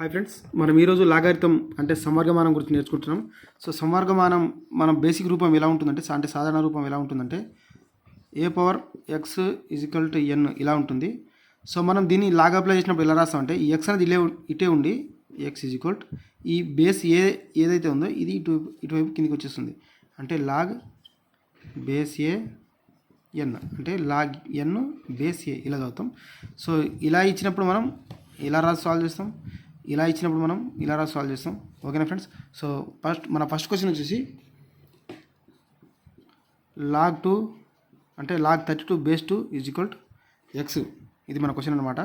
Hi friends మనం ఈరోజు లాగారితం అంటే సంవర్గమానం గురించి నేర్చుకుంటున్నాం. సో సంవర్గమానం మనం బేసిక్ రూపం ఎలా ఉంటుందంటే అంటే సాధారణ రూపం ఎలా ఉంటుందంటే a power x equal to n ఇలా ఉంటుంది. సో మనం దీన్ని లాగ్ అప్లై చేసినప్పుడు ఎలా రాస్తామంటే ఈ ఎక్స్ అనేది ఇలే ఇటే ఉండి ఎక్స్ ఈజ్వల్ ఈ బేస్ ఏ ఏదైతే ఉందో ఇది ఇటు ఇటువైపు కిందికి వచ్చేస్తుంది. అంటే లాగ్ బేస్ ఏ ఎన్ అంటే లాగ్ ఎన్ బేస్ ఏ ఇలా చదువుతాం. సో ఇలా ఇచ్చినప్పుడు మనం ఇలా రాసి సాల్వ్ చేస్తాం? ఇలా ఇచ్చినప్పుడు మనం ఇలా రా సాల్వ్ చేస్తాం. ఓకేనా ఫ్రెండ్స్ సో ఫస్ట్ మన ఫస్ట్ క్వశ్చన్ వచ్చేసి లాగ్ టూ అంటే log thirty two base two is equal to x ఇది మన క్వశ్చన్ అనమాట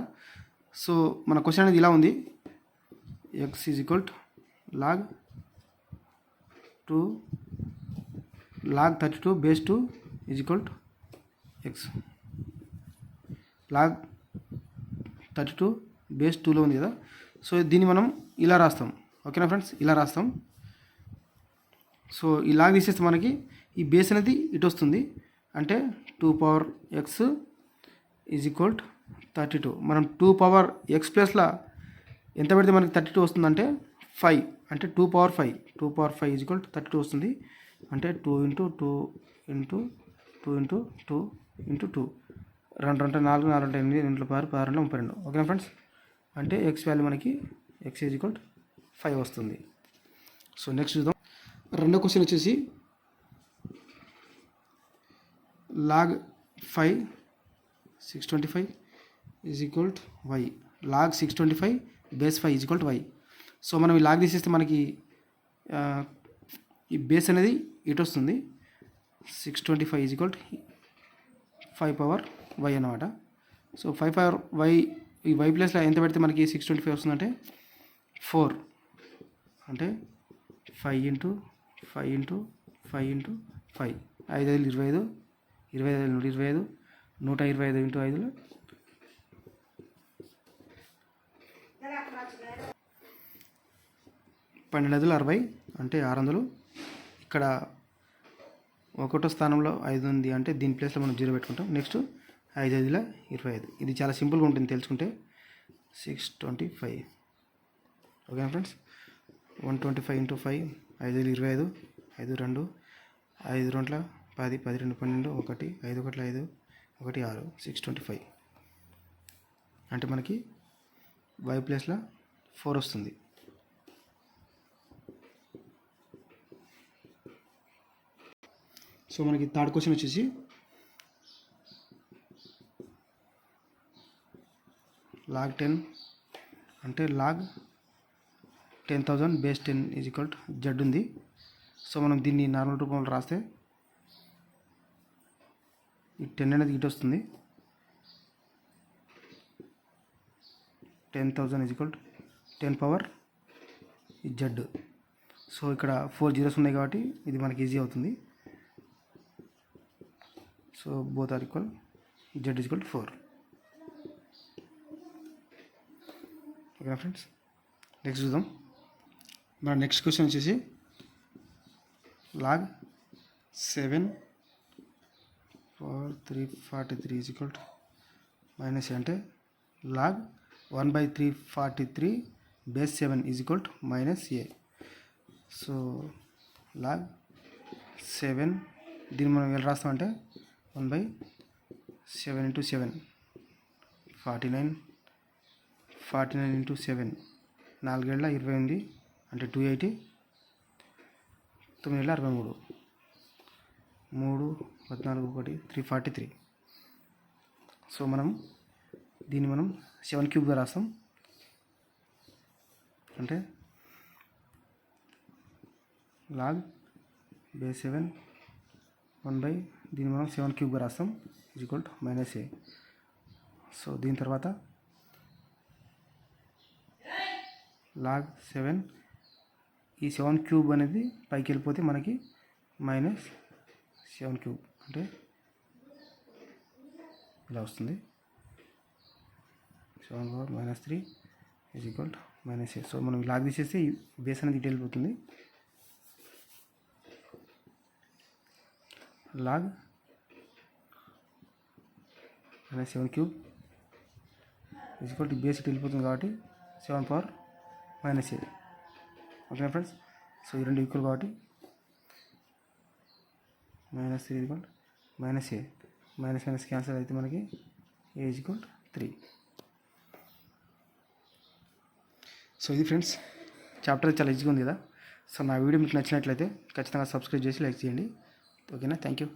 సో మన క్వశ్చన్ అనేది ఇలా ఉంది. X is equal to log two log thirty two base two is equal to x log thirty two base టూలో ఉంది కదా. సో దీన్ని మనం ఇలా రాస్తాం. ఓకేనా ఫ్రెండ్స్? ఇలా రాస్తాం. సో ఈ లాగ్ తీసేస్తే మనకి ఈ బేస్ అనేది ఇటు వస్తుంది. అంటే two power x is equal thirty two మనం టూ పవర్ ఎక్స్ ప్లస్లో ఎంత పెడితే మనకి థర్టీ టూ వస్తుందంటే ఫైవ్ అంటే two power five two power five is equal thirty two వస్తుంది. అంటే two into two into two into two into two రెండు రెండు నాలుగు నాలుగు ఎనిమిది రెండు పదహారు పదహారు రెండు ముప్పై రెండు. ఓకేనా ఫ్రెండ్స్? అంటే ఎక్స్ వాల్యూ మనకి ఎక్స్ ఈజ్ ఈక్వల్ ఫైవ్ వస్తుంది. సో నెక్స్ట్ చూద్దాం. రెండో క్వశ్చన్ వచ్చేసి log five six twenty five is equal y log six twenty five base five is equal y so మనం ఈ లాగ్ తీసేస్తే మనకి ఈ బేస్ అనేది ఇటు వస్తుంది. Six twenty five is equal five power y అన్నమాట. సో ఫైవ్ పవర్ వై ఈ వై ప్లస్లో ఎంత పెడితే మనకి సిక్స్ ట్వంటీ ఫైవ్ వస్తుందంటే? ఫోర్ అంటే five into five into five into five ఐదు ఐదు ఇరవై ఐదు ఇరవై ఐదు నూట ఇరవై ఐదు నూట ఇరవై ఐదు ఇంటూ ఐదులో. పన్నెండు ఐదులు అరవై అంటే ఆరు వందలు. ఇక్కడ ఒకటో స్థానంలో ఐదు ఉంది అంటే దీని ప్లేస్లో మనం జీరో పెట్టుకుంటాం. నెక్స్ట్ ఐదు ఐదుల ఇరవై ఐదు. ఇది చాలా సింపుల్గా ఉంటుంది తెలుసుకుంటే. Six twenty five. ఓకేనా friends? One twenty five into five ఐదు ఐదు ఇరవై ఐదు ఐదు రెండు ఐదు రెంట్ల పది పది రెండు పన్నెండు ఒకటి ఐదు ఒకట్ల ఐదు ఒకటి ఆరు సిక్స్ ట్వంటీ ఫైవ్. అంటే మనకి వై ప్లేస్లో ఫోర్ వస్తుంది. సో మనకి థర్డ్ క్వశ్చన్ వచ్చేసి లాగ్ టెన్ అంటే log ten thousand base ten is equal to z ఉంది. సో మనం దీన్ని నార్మల్ రూపంలో రాస్తే ఈ టెన్ అనేది ఇటు వస్తుంది. Ten thousand is equal to ten power ఈ జెడ్ సో ఇక్కడ ఫోర్ జీరోస్ ఉన్నాయి కాబట్టి ఇది మనకి ఈజీ అవుతుంది. So both are equal z equal four ఓకేనా ఫ్రెండ్స్? నెక్స్ట్ చూద్దాం. మన నెక్స్ట్ క్వశ్చన్ వచ్చేసి log seven four three forty three is equal to minus అంటే log one by three forty three base seven is equal to minus a. So log seven దీన్ని మనం ఎలా రాస్తామంటే one by seven into seven forty nine forty nine into seven. నాలుగేళ్ళ ఇరవై ఎనిమిది అంటే two eighty. తొమ్మిది ఏళ్ళ అరవై మూడు. మూడు పద్నాలుగు ఒకటి త్రీ ఫార్టీ త్రీ. సో మనం దీన్ని మనం సెవెన్ క్యూబ్గా రాస్తాం. అంటే log base seven one by దీన్ని మనం సెవెన్ క్యూబ్గా రాస్తాం. Is equal to minus a. So దీని తర్వాత లాగ్ సెవెన్. ఈ సెవెన్ క్యూబ్ అనేది పైకి వెళ్ళిపోతే మనకి మైనస్ సెవెన్ క్యూబ్. అంటే ఇలా వస్తుంది. Seven power minus three is equal minus eight. So మనం లాగ్ తీసేస్తే ఈ బేస్ అనేది ఇటు వెళ్ళిపోతుంది. Log minus seven cube is equal to base ఇటు వెళ్ళిపోతుంది కాబట్టి సెవెన్ పవర్ మైనస్ ఏ ఓకేనా ఫ్రెండ్స్? సో ఈ రెండు ఈక్వల్ కాబట్టి minus three equal minus a minus minus cancel అయితే మనకి ఏ ఈక్వల్ త్రీ సో ఇది ఫ్రెండ్స్ చాప్టర్ చాలా ఈజీగా ఉంది కదా? సో నా వీడియో మీకు నచ్చినట్లయితే ఖచ్చితంగా సబ్స్క్రైబ్ చేసి లైక్ చేయండి. ఓకేనా? Thank you